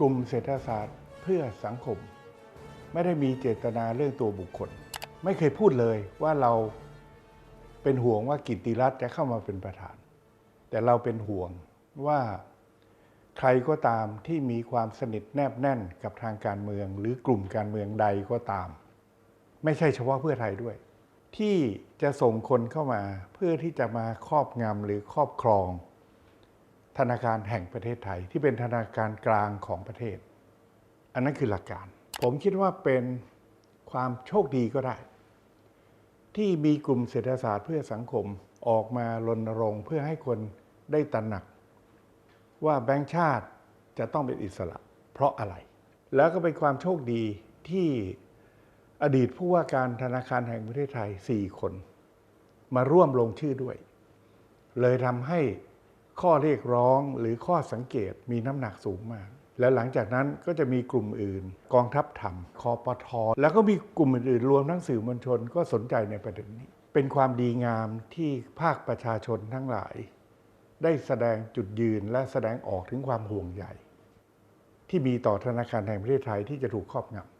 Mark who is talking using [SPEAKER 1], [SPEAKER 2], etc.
[SPEAKER 1] กลุ่มเศรษฐศาสตร์เพื่อสังคม ไม่ได้มีเจตนาเรื่องตัวบุคคล ไม่เคยพูดเลยว่าเราเป็นห่วงว่ากิติรัตน์จะเข้ามาเป็นประธาน แต่เราเป็นห่วงว่าใครก็ตามที่มีความสนิทแนบแน่นกับทางการเมือง หรือกลุ่มการเมืองใดก็ตาม ไม่ใช่เฉพาะเพื่อไทยด้วย ที่จะส่งคนเข้ามาเพื่อที่จะมาครอบงำหรือครอบครอง ธนาคารแห่งประเทศไทย ที่เป็นธนาคารกลางของประเทศ อันนั้นคือหลักการ ผมคิดว่าเป็นความโชคดีก็ได้ ที่มีกลุ่มเศรษฐศาสตร์เพื่อสังคมออกมารณรงค์เพื่อให้คนได้ตระหนัก ว่าแบงก์ชาติจะต้องเป็นอิสระ เพราะอะไร แล้วก็เป็นความโชคดีที่อดีตผู้ว่าการธนาคารแห่งประเทศไทย 4 คน มาร่วมลงชื่อด้วย เลยทำให้ ข้อเรียกร้องหรือข้อสังเกตมีน้ำหนักสูงมาก และหลังจากนั้นก็จะมีกลุ่มอื่น กองทัพธรรมคอปทอแล้วก็มีกลุ่มอื่นๆรวมทั้งสื่อมวลชนก็สนใจในประเด็นนี้ เป็นความดีงามที่ภาคประชาชนทั้งหลาย ได้แสดงจุดยืนและแสดงออกถึงความห่วงใยที่มีต่อธนาคารแห่งประเทศไทยที่จะถูกครอบงำ